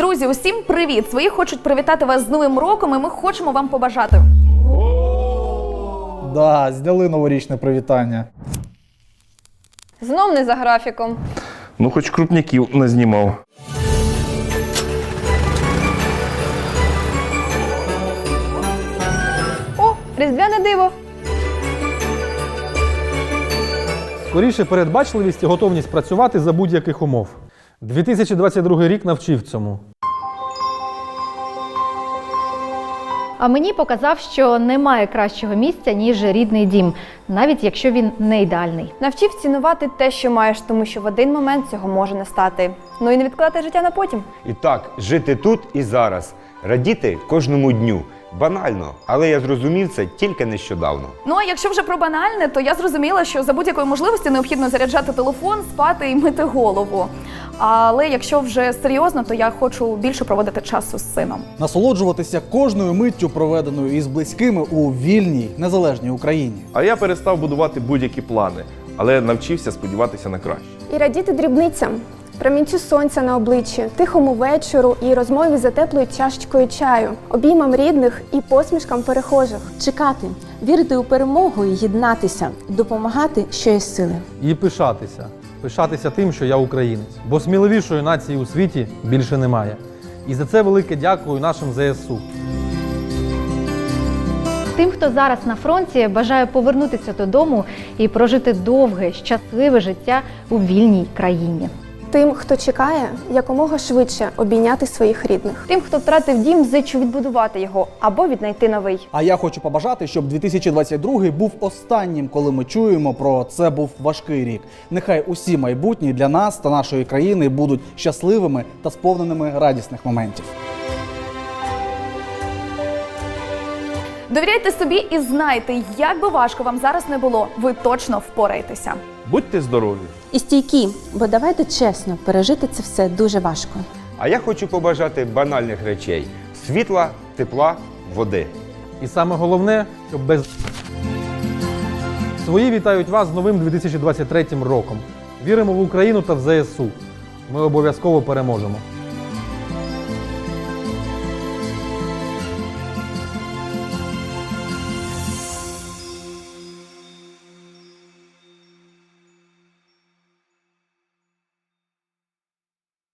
Друзі, усім привіт! Свої хочуть привітати вас з Новим роком, і ми хочемо вам побажати. Да, зняли новорічне привітання. Знов не за графіком. Ну, хоч крупняків не знімав. О, різдвяне диво. Скоріше передбачливість і готовність працювати за будь-яких умов. 2022 рік навчив цьому. А мені показав, що немає кращого місця, ніж рідний дім, навіть якщо він не ідеальний. Навчив цінувати те, що маєш, тому що в один момент цього може не стати. Ну і не відкладати життя на потім. І так, жити тут і зараз, радіти кожному дню. Банально, але я зрозумів це тільки нещодавно. Ну а якщо вже про банальне, то я зрозуміла, що за будь-якої можливості необхідно заряджати телефон, спати і мити голову. Але якщо вже серйозно, то я хочу більше проводити часу з сином. Насолоджуватися кожною миттю, проведеною із близькими у вільній незалежній Україні. А я перестав будувати будь-які плани, але навчився сподіватися на краще. І радіти дрібницям, промінцю сонця на обличчі, тихому вечору і розмові за теплою чашечкою чаю, обіймам рідних і посмішкам перехожих. чекати, вірити у перемогу і єднатися, допомагати, що є сили. І пишатися. Пишатися тим, що я українець. Бо сміливішої нації у світі більше немає. І за це велике дякую нашим ЗСУ. Тим, хто зараз на фронті, бажаю повернутися додому і прожити довге, щасливе життя у вільній країні. Тим, хто чекає, якомога швидше обійняти своїх рідних. Тим, хто втратив дім, зичу відбудувати його або віднайти новий. А я хочу побажати, щоб 2022 був останнім, коли ми чуємо про це був важкий рік. Нехай усі майбутні для нас та нашої країни будуть щасливими та сповненими радісних моментів. Довіряйте собі і знайте, як би важко вам зараз не було, ви точно впораєтеся. Будьте здорові! І стійкі, бо давайте чесно, пережити це все дуже важко. А я хочу побажати банальних речей: світла, тепла, води. І саме головне, щоб без свої вітають вас з новим 2023 роком. Віримо в Україну та в ЗСУ. Ми обов'язково переможемо.